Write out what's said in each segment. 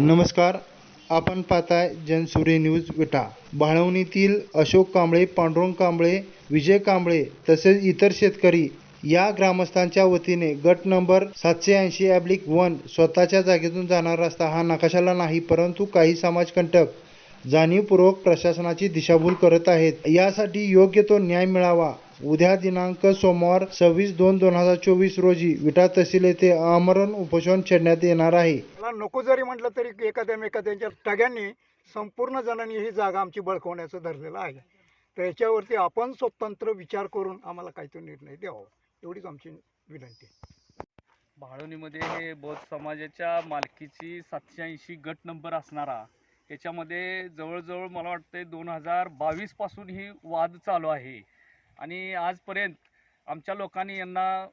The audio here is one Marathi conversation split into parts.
नमस्कार. आपण पाहताय जनसूर्य न्यूज विटा. बाळवणीतील अशोक कांबळे पांडुरंग कांबळे विजय कांबळे तसेच इतर शेतकरी या ग्रामस्थांच्या वतीने गट नंबर सातशे ऐंशी ॲब्लिक वन स्वतःच्या जागेतून जाणारा रस्ता हा नकाशाला नाही परंतु काही समाजकंटक जाणीवपूर्वक प्रशासनाची दिशाभूल करत आहेत. यासाठी योग्य तो न्याय मिळावा उद्या दिनांक सोमवार सव्वीस दोन दोन हजार चोवीस रोजी विटा तहसील येथे आमरण उपोषण छेडण्यात येणार आहे. मला नको जरी म्हटलं तरी एखाद्या एखाद्याच्या टग्यांनी संपूर्ण जणांनी ही जागा आमची बळकवण्याचं धरलेलं आहे. तर याच्यावरती आपण स्वतंत्र विचार करून आम्हाला काहीतरी निर्णय द्यावा. एवढीच आमची विनंती आहे. भाळवणीमध्ये हे बौद्ध समाजाच्या मालकीची सातशे ऐंशी गट नंबर असणारा याच्यामध्ये जवळजवळ मला वाटतंय दोन हजार बावीसपासून ही वाद चालू आहे. आणि आजपर्यंत आमच्या लोकांनी यांना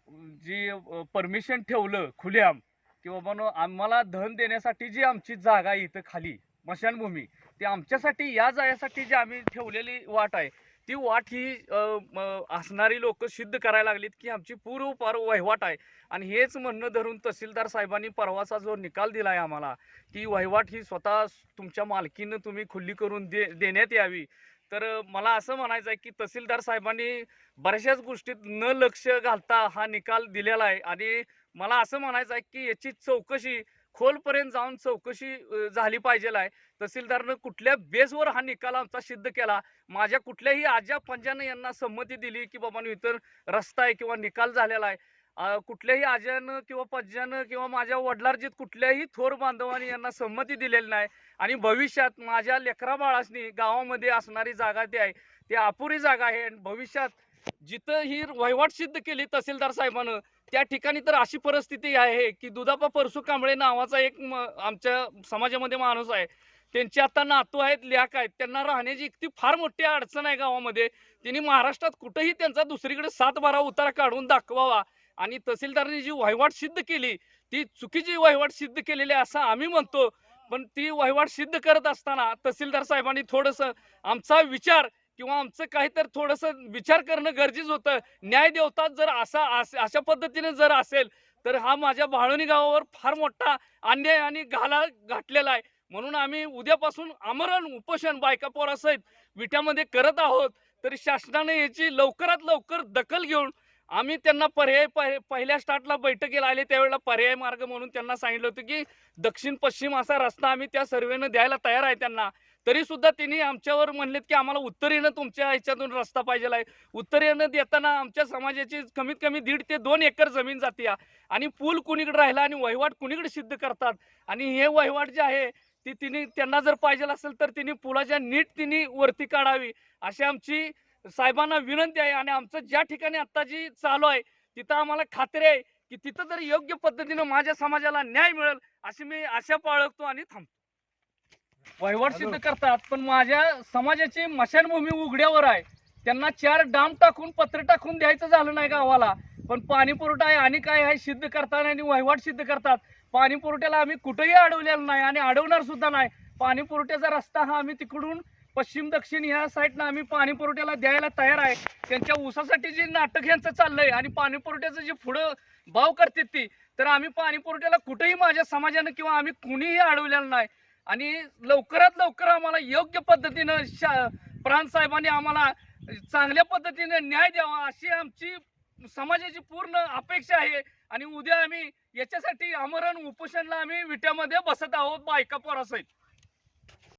जी परमिशन ठेवलं खुलेआम की बाबांनो आम्हाला धन देण्यासाठी जी आमची जागा आहे इथं खाली स्मशानभूमी ती आमच्यासाठी या जागेसाठी जी आम्ही ठेवलेली वाट आहे ती वाट ही असणारी लोक सिद्ध करायला लागलीत की आमची पूर्वपार वहिवाट आहे. आणि हेच म्हणणं धरून तहसीलदार साहेबांनी परवाचा जो निकाल दिला आहे आम्हाला की वहिवाट ही स्वतः तुमच्या मालकीनं तुम्ही खुल्ली करून दे देण्यात यावी. तर मला असं म्हणायचं आहे की तहसीलदार साहेबांनी बऱ्याचशाच गोष्टीत न लक्ष घालता हा निकाल दिलेला आहे. आणि मला असं म्हणायचं आहे की याची चौकशी खोलपर्यंत जाऊन चौकशी झाली पाहिजे आहे. तहसीलदारनं कुठल्या बेसवर हा निकाल आमचा सिद्ध केला? माझ्या कुठल्याही आज्या पंजानं यांना संमती दिली की बाबा इतर रस्ता आहे किंवा निकाल झालेला आहे. कुठल्याही आज्यानं किंवा पज्जन किंवा माझ्या वडिलार्जित कुठल्याही थोर बांधवांनी यांना संमती दिलेली नाही आणि भविष्यात माझ्या लेकरा बाळासनी गावामध्ये असणारी जागा ती आहे ती अपुरी जागा आहे आणि भविष्यात जिथं ही वहिवाट सिद्ध केली तहसीलदार साहेबानं त्या ठिकाणी तर अशी परिस्थिती आहे की दुधापा परसू कांबळे नावाचा एक म- आमच्या समाजामध्ये माणूस आहे. त्यांचे आता नातू आहेत लेख आहेत त्यांना राहण्याची इतकी फार मोठी अडचण आहे गावामध्ये. त्यांनी महाराष्ट्रात कुठेही त्यांचा दुसरीकडे सात बारा उतारा काढून दाखवावा. आणि तहसीलदारांनी जी वहिवाट सिद्ध केली ती चुकीची वहिवाट सिद्ध केलेली आहे असं आम्ही म्हणतो. पण ती वहिवाट सिद्ध करत असताना तहसीलदार साहेबांनी थोडंसं आमचा विचार किंवा आमचं काहीतरी थोडंसं विचार करणं गरजेचं होतं. न्याय देवता जर असा अस- अशा पद्धतीने जर असेल तर हा माझ्या भाळवणी गावावर फार मोठा अन्याय आणि घाला घातलेला आहे. म्हणून आम्ही उद्यापासून आमरण उपोषण बायका पोरासहित विट्यामध्ये करत आहोत. तरी शासनाने याची लवकरात लवकर दखल घेऊन आम्ही त्यांना पर्याय पहिल्या स्टार्टला बैठकीला आले त्यावेळेला पर्याय मार्ग म्हणून त्यांना सांगितलं होतं की दक्षिण पश्चिम असा रस्ता आम्ही त्या सर्वेनं द्यायला तयार आहे त्यांना. तरी सुद्धा त्यांनी आमच्यावर म्हणलेत की आम्हाला उत्तरेनं तुमच्या ह्याच्यातून रस्ता पाहिजे आहे. उत्तरेनं देताना आमच्या समाजाची कमीत कमी दीड ते दोन एकर जमीन जाते आणि पूल कुणीकडे राहिला आणि वहिवाट कुणीकडे सिद्ध करतात? आणि हे वहिवाट जे आहे ती तिने त्यांना जर पाहिजे असेल तर तिने पुलाच्या नीट तिने वरती काढावी. अशी आमची साहेबांना विनंती आहे आणि आमचं ज्या ठिकाणी आता जी चालू आहे तिथं आम्हाला खात्री आहे की तिथं जर योग्य पद्धतीनं माझ्या समाजाला न्याय मिळेल अशी मी आशा बाळगतो आणि थांबतो. वहिवाट सिद्ध करतात पण माझ्या समाजाची मशानभूमी उघड्यावर आहे. त्यांना चार डाम टाकून पत्र टाकून द्यायचं झालं नाही गावाला. पण पाणी पुरवठा आहे आणि काय आहे सिद्ध करतात आणि वहिवाट सिद्ध करतात. पाणी पुरवठ्याला आम्ही कुठेही अडवलेलं नाही आणि अडवणार सुद्धा नाही. पाणी पुरवठ्याचा रस्ता हा आम्ही तिकडून पश्चिम दक्षिण ह्या साईडनं आम्ही पाणी पुरवठ्याला द्यायला तयार आहे. त्यांच्या ऊसासाठी जे नाटक यांचं चाललंय आणि पाणी पुरवठ्याचं जे पुढं भाव करतात ती तर आम्ही पाणी पुरवठ्याला कुठेही माझ्या समाजानं किंवा आम्ही कुणीही अडवलेलं नाही. आणि लवकरात लवकर आम्हाला योग्य पद्धतीनं शा प्राण साहेबांनी आम्हाला चांगल्या पद्धतीने न्याय द्यावा अशी आमची समाजाची पूर्ण अपेक्षा आहे. आणि उद्या आम्ही याच्यासाठी आमरण उपोषणला आम्ही विट्यामध्ये बसत आहोत बायका पोरासहित.